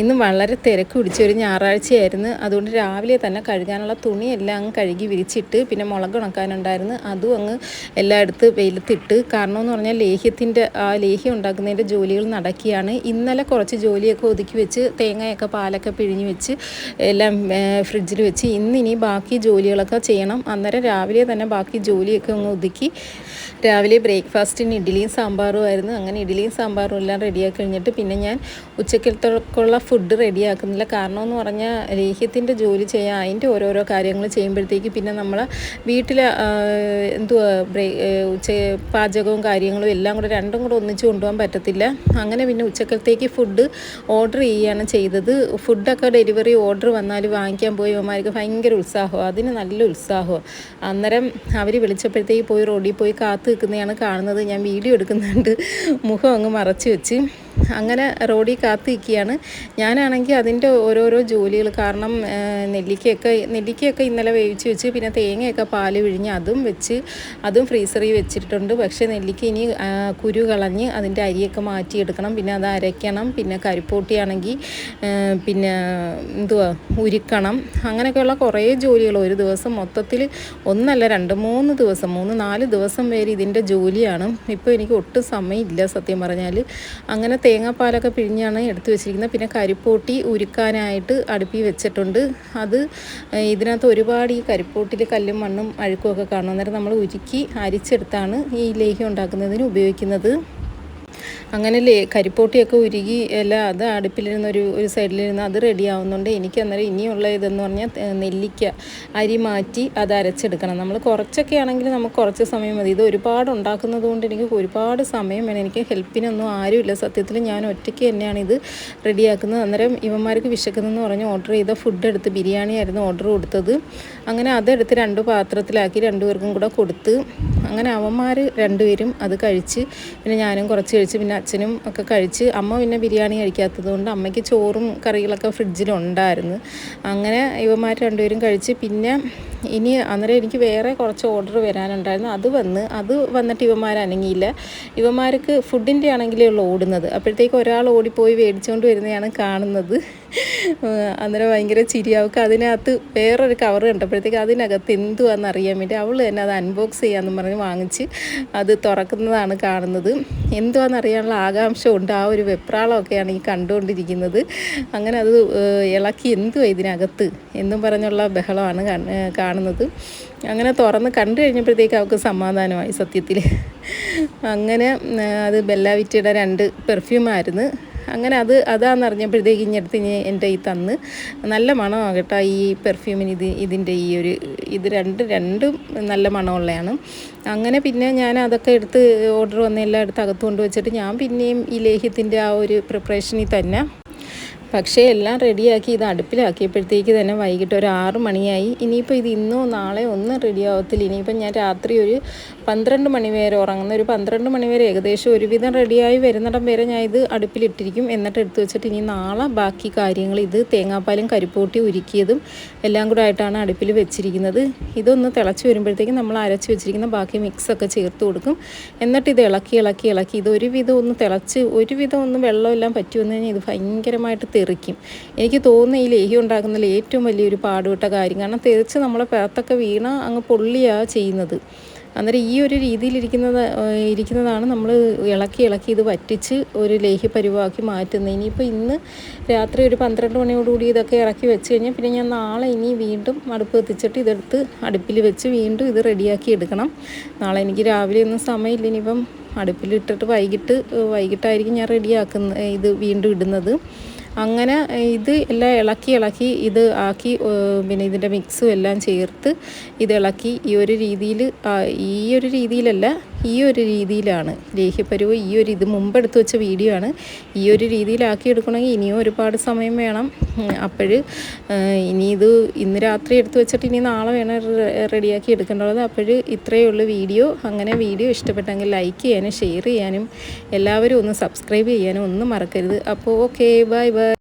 ഇന്ന് വളരെ തിരക്ക് പിടിച്ച ഒരു ഞായറാഴ്ചയായിരുന്നു. അതുകൊണ്ട് രാവിലെ തന്നെ കഴുകാനുള്ള തുണിയെല്ലാം അങ്ങ് കഴുകി വിരിച്ചിട്ട് പിന്നെ മുളക് ഉണക്കാനുണ്ടായിരുന്നു. അതും അങ്ങ് എല്ലായിടത്ത് വെയിലത്തിട്ട്. കാരണം എന്ന് പറഞ്ഞാൽ ലേഹ്യത്തിന്റെ ആ ലേഹ്യം ഉണ്ടാക്കുന്നതിന്റെ ജോലികൾ നടക്കുകയാണ്. ഇന്നലെ കുറച്ച് ജോലിയൊക്കെ ഒതുക്കി വെച്ച് തേങ്ങയൊക്കെ പാലൊക്കെ പിഴിഞ്ഞ് വെച്ച് എല്ലാം ഫ്രിഡ്ജിൽ വെച്ച് ഇന്നിനി ബാക്കി ജോലികളൊക്കെ ചെയ്യണം. അന്നേരം രാവിലെ തന്നെ ബാക്കി ജോലിയൊക്കെ അങ്ങ് ഒതുക്കി. രാവിലെ ബ്രേക്ക്ഫാസ്റ്റിന് ഇഡ്ഡലിയും സാമ്പാറും ആയിരുന്നു. അങ്ങനെ ഇഡ്ഡലിയും സാമ്പാറും എല്ലാം റെഡിയാക്കി കഴിഞ്ഞിട്ട് പിന്നെ ഞാൻ ഉച്ചക്കലത്തേക്കുള്ള ഫുഡ് റെഡിയാക്കുന്നില്ല കാരണം എന്ന് പറഞ്ഞാൽ ലേഹ്യത്തിന്റെ ജോലി ചെയ്യാൻ അതിന്റെ ഓരോരോ കാര്യങ്ങൾ ചെയ്യുമ്പോഴത്തേക്ക് പിന്നെ നമ്മൾ വീട്ടിൽ എന്തുവാ ബ്രേ ഉച്ച പാചകവും കാര്യങ്ങളും എല്ലാം കൂടെ രണ്ടും കൂടെ ഒന്നിച്ച് കൊണ്ടുപോകാൻ പറ്റത്തില്ല. അങ്ങനെ പിന്നെ ഉച്ചക്കലത്തേക്ക് ഫുഡ് ഓർഡർ ചെയ്യുകയാണ് ചെയ്തത്. ഫുഡൊക്കെ ഡെലിവറി ഓർഡർ വന്നാൽ വാങ്ങിക്കാൻ പോയി അവന്മാർക്ക് ഭയങ്കര ഉത്സാഹമാണ് അതിന് നല്ല ഉത്സാഹമാണ് അന്നേരം അവർ വിളിച്ചപ്പോഴത്തേക്ക് പോയി റോഡിൽ പോയി കാത്തു നിൽക്കുന്നതാണ് കാണുന്നത്. ഞാൻ വീഡിയോ എടുക്കുന്നുണ്ട്. മുഖം അങ്ങ് മറച്ചു വെച്ച്. അങ്ങനെ റോഡിൽ കാത്തു നിൽക്കുകയാണ് ഞാനാണെങ്കിൽ അതിന്റെ ഓരോരോ ജോലികൾ കാരണം നെല്ലിക്കയൊക്കെ നെല്ലിക്കയൊക്കെ ഇന്നലെ വേവിച്ച് വെച്ച് പിന്നെ തേങ്ങയൊക്കെ പാൽ പിഴിഞ്ഞ് അതും വെച്ച് അതും ഫ്രീസറിൽ വെച്ചിട്ടുണ്ട്. പക്ഷേ നെല്ലിക്ക ഇനി കുരു കളഞ്ഞ് അതിന്റെ അരിയൊക്കെ മാറ്റിയെടുക്കണം. പിന്നെ അത് അരയ്ക്കണം. പിന്നെ കരിപ്പോട്ടിയാണെങ്കിൽ പിന്നെ എന്തുവാ ഉരുക്കണം. അങ്ങനെയൊക്കെയുള്ള കുറേ ജോലികൾ ഒരു ദിവസം മൊത്തത്തിൽ ഒന്നല്ല രണ്ട് മൂന്ന് ദിവസം മൂന്ന് നാല് ദിവസം വരെ ഇതിന്റെ ജോലിയാണ്. ഇപ്പോൾ എനിക്ക് ഒട്ടും സമയമില്ല സത്യം പറഞ്ഞാൽ. അങ്ങനെ തേങ്ങാപ്പാലൊക്കെ പിഴിഞ്ഞാണ് എടുത്തു വെച്ചിരിക്കുന്നത്. പിന്നെ കരിപ്പൂട്ടി ഉരുക്കാനായിട്ട് അടുപ്പി വെച്ചിട്ടുണ്ട്. അത് ഇതിനകത്ത് ഒരുപാട് ഈ കരിപ്പൂട്ടിൽ കല്ലും മണ്ണും അഴുക്കും ഒക്കെ കാണും. അന്നേരം നമ്മൾ ഉരുക്കി അരിച്ചെടുത്താണ് ഈ ലേഹ്യം ഉണ്ടാക്കുന്നതിന് ഉപയോഗിക്കുന്നത്. അങ്ങനെ ലേ കരിപ്പോട്ടിയൊക്കെ ഉരുകി എല്ലാം അത് അടുപ്പിലിരുന്ന് ഒരു ഒരു സൈഡിലിരുന്ന് അത് റെഡി ആവുന്നുണ്ട് എനിക്ക് അന്നേരം ഇനിയുള്ള ഇതെന്ന് പറഞ്ഞാൽ നെല്ലിക്ക അരി മാറ്റി അത് അരച്ചെടുക്കണം. നമ്മൾ കുറച്ചൊക്കെ ആണെങ്കിൽ നമുക്ക് കുറച്ച് സമയം മതി. ഇത് ഒരുപാട് ഉണ്ടാക്കുന്നത് കൊണ്ട് എനിക്ക് ഒരുപാട് സമയം വേണം. എനിക്ക് ഹെൽപ്പിനൊന്നും ആരുമില്ല. സത്യത്തിൽ ഞാൻ ഒറ്റയ്ക്ക് തന്നെയാണ് ഇത് റെഡിയാക്കുന്നത്. അന്നേരം ഇവന്മാർക്ക് വിശക്കുന്നതെന്ന് പറഞ്ഞ് ഓർഡർ ചെയ്ത ഫുഡ് എടുത്ത് ബിരിയാണി ആയിരുന്നു ഓർഡർ കൊടുത്തത്. അങ്ങനെ അതെടുത്ത് രണ്ട് പാത്രത്തിലാക്കി രണ്ടുപേർക്കും കൂടെ കൊടുത്ത് അങ്ങനെ അവന്മാർ രണ്ടുപേരും അത് കഴിച്ച് പിന്നെ ഞാനും കുറച്ച് കഴിച്ച് പിന്നെ അച്ഛനും ഒക്കെ കഴിച്ച് അമ്മ പിന്നെ ബിരിയാണി കഴിക്കാത്തത് കൊണ്ട് അമ്മയ്ക്ക് ചോറും കറികളൊക്കെ ഫ്രിഡ്ജിലുണ്ടായിരുന്നു. അങ്ങനെ ഇവന്മാർ രണ്ടുപേരും കഴിച്ച് പിന്നെ ഇനി അന്നേരം എനിക്ക് വേറെ കുറച്ച് ഓർഡർ വരാനുണ്ടായിരുന്നു. അത് വന്ന് അത് വന്നിട്ട് ഇവന്മാർ അനങ്ങിയില്ല. ഇവന്മാർക്ക് ഫുഡിന്റെ ആണെങ്കിലേ ഉള്ളൂ ഓടുന്നത്. അപ്പോഴത്തേക്ക് ഒരാൾ ഓടിപ്പോയി മേടിച്ചുകൊണ്ട് വരുന്നതാണ് കാണുന്നത്. അന്നേരം ഭയങ്കര ചിരിയാവർക്ക് അതിനകത്ത് വേറൊരു കവർ കണ്ടപ്പോഴത്തേക്ക് അതിനകത്ത് എന്തുവാന്ന് അറിയാൻ വേണ്ടി അവൾ തന്നെ അത് അൺബോക്സ് ചെയ്യാമെന്ന് പറഞ്ഞ് വാങ്ങിച്ച് അത് തുറക്കുന്നതാണ് കാണുന്നത്. എന്തുവാന്ന് അറിയാനുള്ള ആകാംക്ഷ ഉണ്ട്. ആ ഒരു വെപ്രാളമൊക്കെയാണ് ഈ കണ്ടുകൊണ്ടിരിക്കുന്നത്. അങ്ങനെ അത് ഇളക്കി എന്തുവാ ഇതിനകത്ത് എന്നും പറഞ്ഞുള്ള ബഹളമാണ് കാണുന്നത്. അങ്ങനെ തുറന്ന് കണ്ടു കഴിഞ്ഞപ്പോഴത്തേക്ക് അവൾക്ക് സമാധാനമായി സത്യത്തിൽ അങ്ങനെ അത് ബെല്ലാവിറ്റിയുടെ രണ്ട് പെർഫ്യൂമായിരുന്നു അങ്ങനെ അത് അതാന്ന് അറിഞ്ഞപ്പോഴത്തേക്ക് ഇഞ്ഞടുത്ത് ഇനി എന്റെ ഈ തന്ന്. നല്ല മണമാണ് കേട്ടോ ഈ പെർഫ്യൂമിന് ഇത് ഇതിന്റെ ഈ ഒരു ഇത് രണ്ട് രണ്ടും നല്ല മണമുള്ളതാണ് അങ്ങനെ പിന്നെ ഞാൻ അതൊക്കെ എടുത്ത് ഓർഡർ വന്ന എല്ലാം എടുത്ത് അകത്ത് കൊണ്ടുവച്ചിട്ട് ഞാൻ പിന്നെയും ഈ ലേഹ്യത്തിന്റെ ആ ഒരു പ്രിപ്പറേഷനിൽ തന്നെ പക്ഷേ എല്ലാം റെഡിയാക്കി ഇത് അടുപ്പിലാക്കിയപ്പോഴത്തേക്ക് തന്നെ വൈകിട്ട് ഒരു ആറ് മണിയായി. ഇനിയിപ്പോൾ ഇത് ഇന്നോ നാളെ ഒന്നും റെഡി ആവത്തില്ല ഇനിയിപ്പോൾ ഞാൻ രാത്രി ഒരു പന്ത്രണ്ട് മണി വരെ ഉറങ്ങുന്ന ഒരു പന്ത്രണ്ട് മണി വരെ ഏകദേശം ഒരുവിധം റെഡിയായി വരുന്നിടം വരെ ഞാൻ ഇത് അടുപ്പിലിട്ടിരിക്കും. എന്നിട്ട് എടുത്തു വെച്ചിട്ട് ഇനി നാളെ ബാക്കി കാര്യങ്ങൾ ഇത് തേങ്ങാപ്പാലും കരിപ്പൂട്ടി ഉരുക്കിയതും എല്ലാം കൂടെ ആയിട്ടാണ് അടുപ്പിൽ വെച്ചിരിക്കുന്നത്. ഇതൊന്ന് തിളച്ച് വരുമ്പോഴത്തേക്കും നമ്മൾ അരച്ച് വെച്ചിരിക്കുന്ന ബാക്കി മിക്സൊക്കെ ചേർത്ത് കൊടുക്കും. എന്നിട്ട് ഇത് ഇളക്കി ഇളക്കി ഇളക്കി ഇത് ഒരുവിധം ഒന്ന് തിളച്ച് ഒരുവിധം ഒന്ന് വെള്ളമെല്ലാം പറ്റി വന്നു കഴിഞ്ഞാൽ ഇത് ഭയങ്കരമായിട്ട് തെറിക്കും. എനിക്ക് തോന്നുന്നു ഈ ലേഹി ഉണ്ടാക്കുന്നതിൽ ഏറ്റവും വലിയൊരു പാടുപെട്ട കാര്യം. കാരണം തെറിച്ച് നമ്മളെ പേർത്തൊക്കെ വീണ അങ്ങ് പൊള്ളിയാണ് ചെയ്യുന്നത്. അന്നേരം ഈ ഒരു രീതിയിലിരിക്കുന്നത് ഇരിക്കുന്നതാണ് നമ്മൾ ഇളക്കി ഇളക്കി ഇത് വറ്റിച്ച് ഒരു ലേഹി പരിവാക്കി മാറ്റുന്നത്. ഇനിയിപ്പോൾ ഇന്ന് രാത്രി ഒരു പന്ത്രണ്ട് മണിയോടുകൂടി ഇതൊക്കെ ഇറക്കി വെച്ച് കഴിഞ്ഞാൽ പിന്നെ ഞാൻ നാളെ ഇനി വീണ്ടും അടുപ്പ് എത്തിച്ചിട്ട് ഇതെടുത്ത് അടുപ്പിൽ വെച്ച് വീണ്ടും ഇത് റെഡിയാക്കി എടുക്കണം. നാളെ എനിക്ക് രാവിലെ ഒന്നും സമയമില്ല. ഇനിയിപ്പം അടുപ്പിലിട്ടിട്ട് വൈകിട്ട് വൈകിട്ടായിരിക്കും ഞാൻ റെഡിയാക്കുന്ന ഇത് വീണ്ടും ഇടുന്നത്. അങ്ങനെ ഇത് എല്ലാം ഇളക്കി ഇളക്കി ഇത് ആക്കി പിന്നെ ഇതിന്റെ മിക്സും എല്ലാം ചേർത്ത് ഇത് ഇളക്കി ഈ ഒരു രീതിയിൽ ഈ ഒരു രീതിയിലല്ല ഈ ഒരു രീതിയിലാണ് ലേഹ്യപ്പരുവ് ഈ ഒരു ഇത് മുമ്പ് എടുത്തു വെച്ച വീഡിയോ ആണ്. ഈ ഒരു രീതിയിലാക്കി എടുക്കണമെങ്കിൽ ഇനിയും ഒരുപാട് സമയം വേണം. അപ്പോൾ ഇനി ഇത് ഇന്ന് രാത്രി എടുത്തു വെച്ചിട്ട് ഇനി നാളെ വേണം റെഡിയാക്കി എടുക്കേണ്ടത്. അപ്പോൾ ഇത്രയേ ഉള്ളൂ വീഡിയോ. അങ്ങനെ വീഡിയോ ഇഷ്ടപ്പെട്ടെങ്കിൽ ലൈക്ക് ചെയ്യാനും ഷെയർ ചെയ്യാനും എല്ലാവരും ഒന്ന് സബ്സ്ക്രൈബ് ചെയ്യാനും ഒന്നും മറക്കരുത്. അപ്പോൾ ഓക്കെ ബൈ ബൈ.